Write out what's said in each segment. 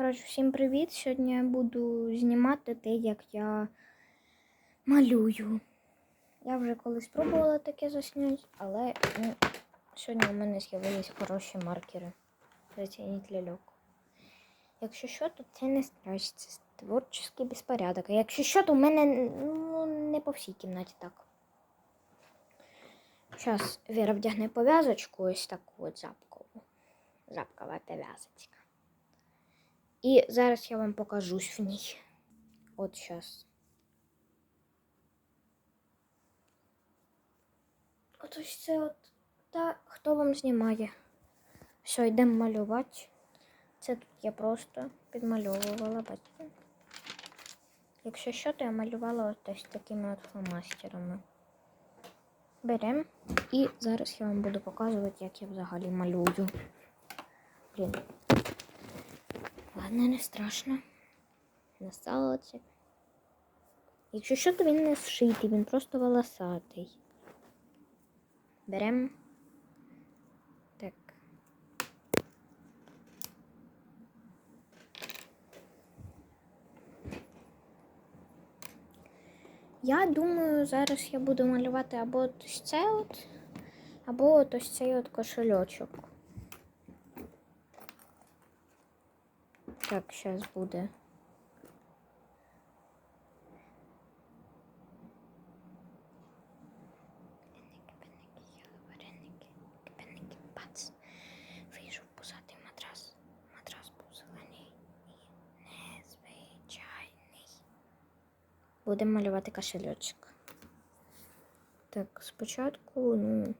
Коротше, всім привіт! Сьогодні я буду знімати те, як я малюю. Я вже колись пробувала таке засняти, але ну, сьогодні у мене з'явились хороші маркери. Зацініть ляльок. Якщо що, то це не страшно, це творчий безпорядок. А якщо що, то у мене ну, не по всій кімнаті так. Зараз Віра вдягне пов'язочку, ось таку от запкову. Запкова пов'язочка. І зараз я вам покажусь в ній. От зараз. От ось це от. Та хто вам знімає? Все, йдемо малювати. Це тут я просто підмальовувала, бачите. Якщо що, то я малювала ось такими от фломастерами. Беремо. І зараз я вам буду показувати, як я взагалі малюю. Блін. Ладно, не страшно. Настало це. Якщо що, то він не зшитий, він просто волосатий. Беремо. Так. Я думаю, зараз я буду малювати або ось це от, або ось цей от кошельочок. Так, зараз буде. Будемо малювати кошельочок. Так, спочатку, ну,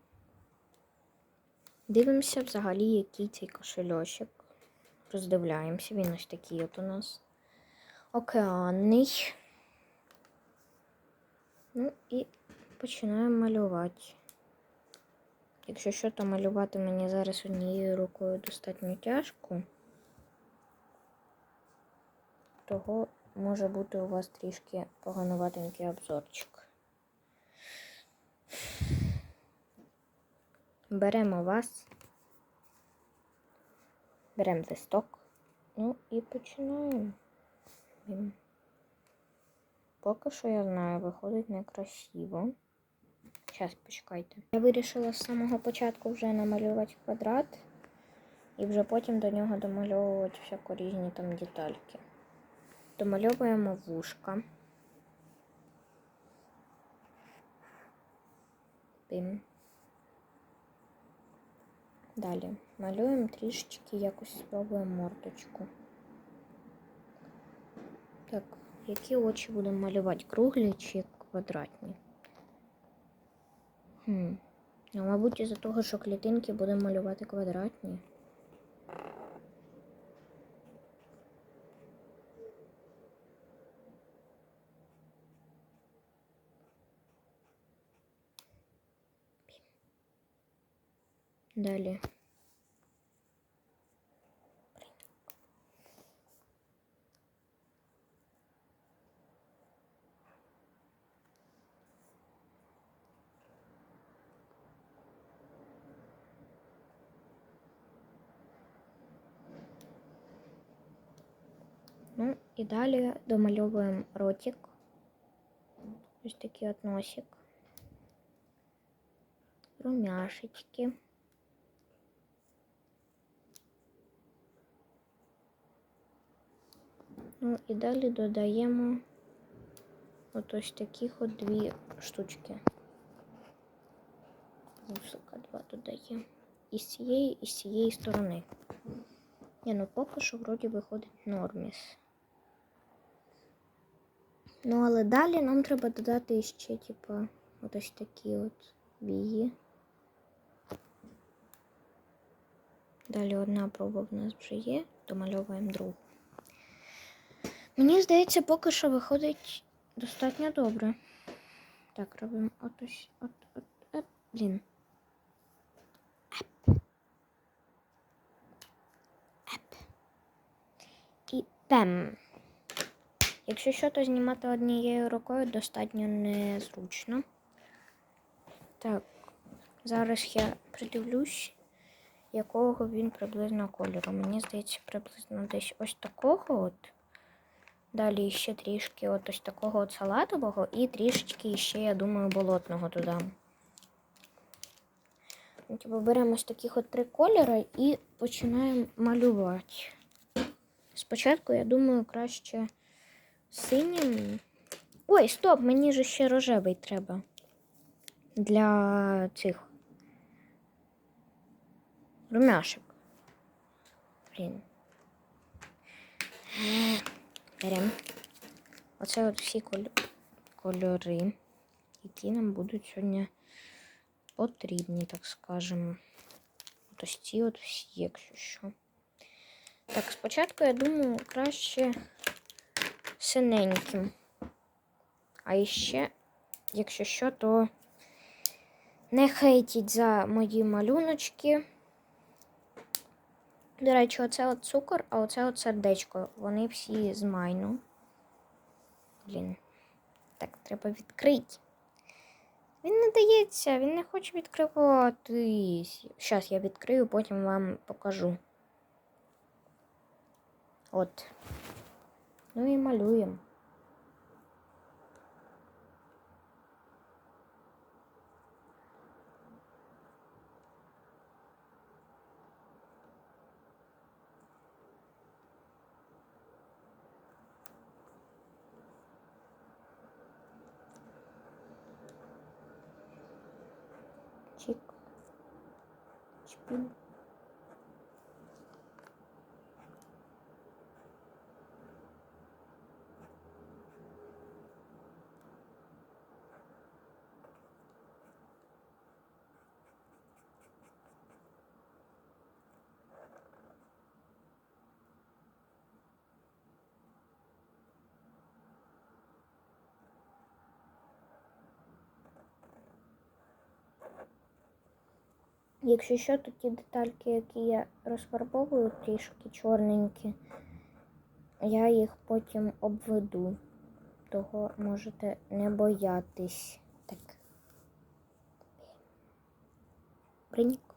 дивимося взагалі, який цей кошельочок. Роздивляємося, він ось такий от у нас океанний. Ну і починаємо малювати. Якщо що, то малювати мені зараз однією рукою достатньо тяжко, того може бути у вас трішки погануватенький обзорчик. Беремо вас. Беремо листок. Ну і починаємо. Поки що я знаю, виходить некрасиво. Зараз почекайте. Я вирішила з самого початку вже намалювати квадрат і вже потім до нього домальовувати всяко різні там детальки. Домальовуємо вушка. Далі малюємо трішечки, якось спробуємо мордочку. Так, які очі будемо малювати? Круглі чи квадратні? Хм. Ну, мабуть, із-за того, що клітинки будемо малювати квадратні. Далі. Ну і далі домальовуємо ротик. Ось такий от носик. Румяшечки. Ну і далі додаємо от ось таких от дві штучки. Вусика два додаємо. І з цієї, і з цієї сторони. Ні, ну поки що вроді виходить норміс. Ну, але далі нам треба додати ще, типу, ось такі от вії. Далі одна проба в нас вже є, домальовуємо другу. Мені здається, поки що виходить достатньо добре. Так, робимо от ось, от, от, от, блін. І пем. Якщо що, то знімати однією рукою достатньо незручно. Так, зараз я придивлюсь якого він приблизно кольору. Мені здається, приблизно десь ось такого от. Далі ще трішки от ось такого от салатового і трішечки ще, я думаю, болотного додам. Ну, Типу беремо ось таких от три кольори і починаємо малювати. Спочатку, я думаю, краще синім. Ой, стоп, мені ж ще рожевий треба. Для цих румяшек. Блін. Беремо. Оце от всі кольори, які нам будуть сьогодні потрібні, так скажемо. От ось ці от всі, якщо що. Так, спочатку, я думаю, краще синеньким. А іще, якщо що, то не хейтіть за мої малюночки. До речі, оце от цукор, а оце от сердечко. Вони всі з майну. Блін. Так, треба відкрити. Він не дається, він не хоче відкриватись. Зараз я відкрию, потім вам покажу. От. Ну і малюємо. Чик. Чпин. Якщо що, то ті детальки, які я розфарбовую трішки чорненькі, я їх потім обведу. Того можете не боятись. Так. Принік.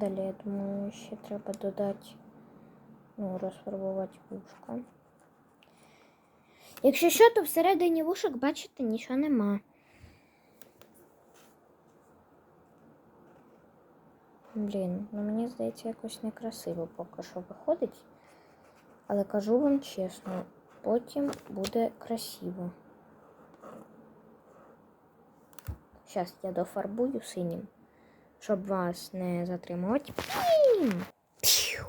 Далі, я думаю, ще треба додати, ну, розфарбувати вушка. Якщо що, то всередині вушок, бачите, нічого нема. Блін, ну мені здається, якось некрасиво поки що виходить. Але кажу вам чесно, потім буде красиво. Зараз я дофарбую синім, щоб вас не затримувати. Пім! Піу!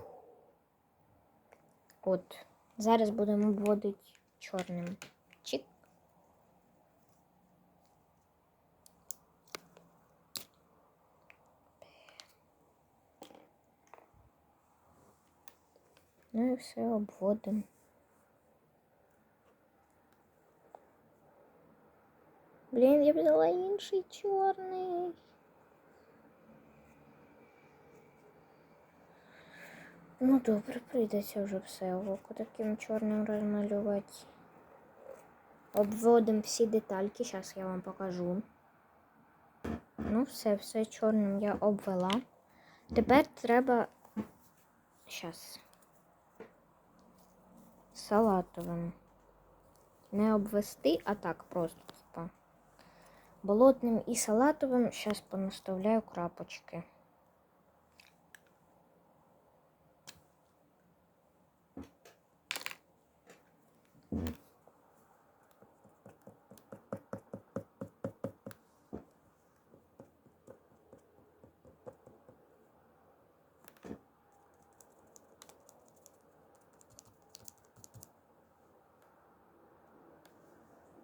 От, зараз будемо обводити чорним. Чик. Ну і все обводимо. Блін, я взяла інший чорний. Ну добре, прийдеться вже все око таким чорним розмалювати. Обводимо всі детальки, зараз я вам покажу. Ну, все, все чорним я обвела. Тепер треба. Зараз. Салатовим. Не обвести, а так просто. Типа. Болотним і салатовим. Зараз понаставляю крапочки.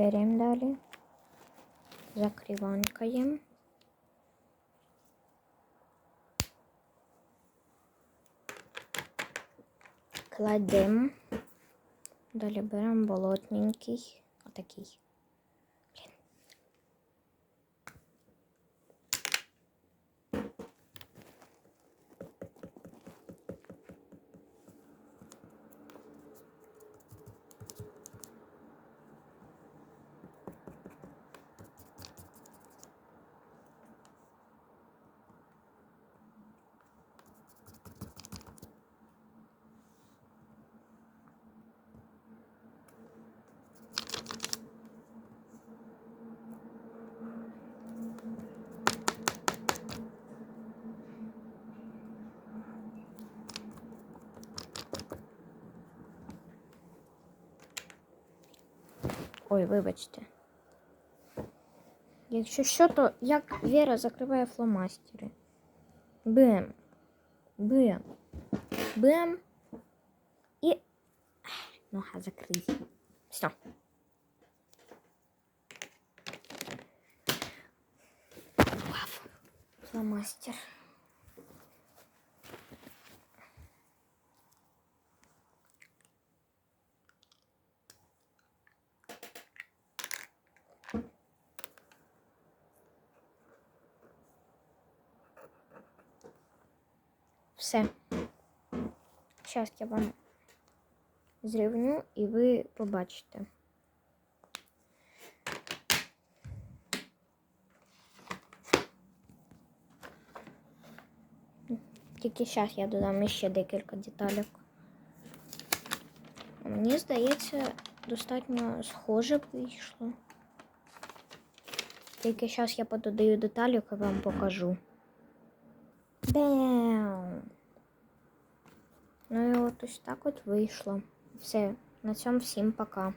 Беремо далі. закриванкаємо. Кладемо. Далі беремо болотненький. Отакий. Ой, вибачте. Якщо що, то як Віра закриває фломастери. Бем. Бем. Бем. І. Нога закрий. Все. Фломастер. Все. Зараз я вам зрівню і ви побачите. Тільки зараз я додам ще декілька деталек. Мені здається, достатньо схоже вийшло. Тільки зараз я пододаю деталек і вам покажу. Бем! Ну і от ось так от вийшло. Все, на цьому всім пока.